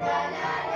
la la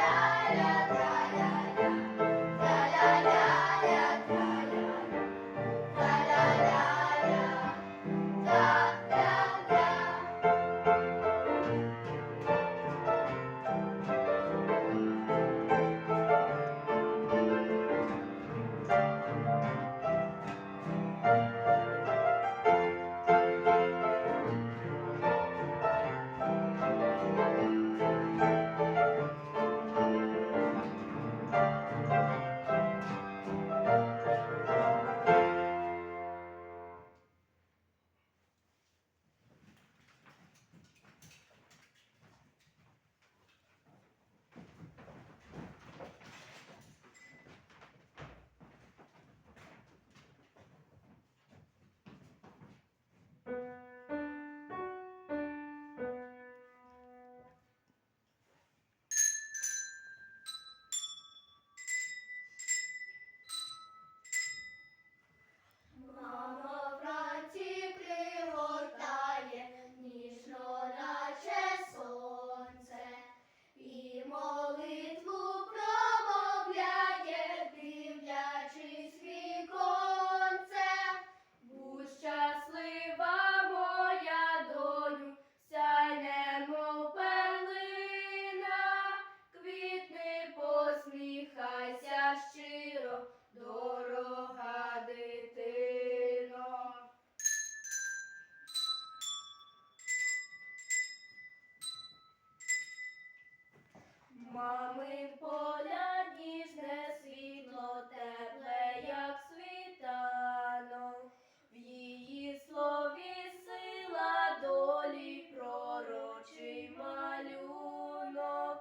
Мамин поля ніжне світло тепле, як світанок, в її слові сила долі пророчий малюнок.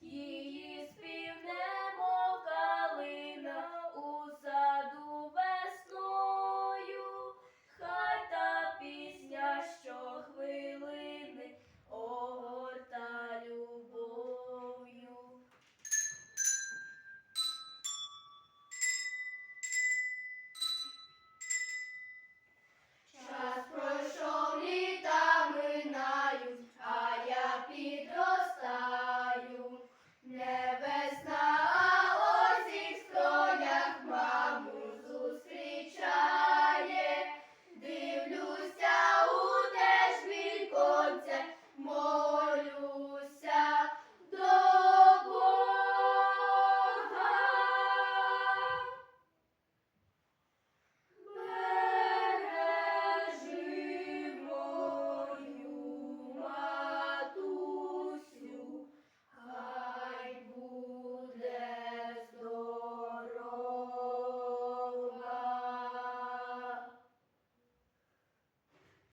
Її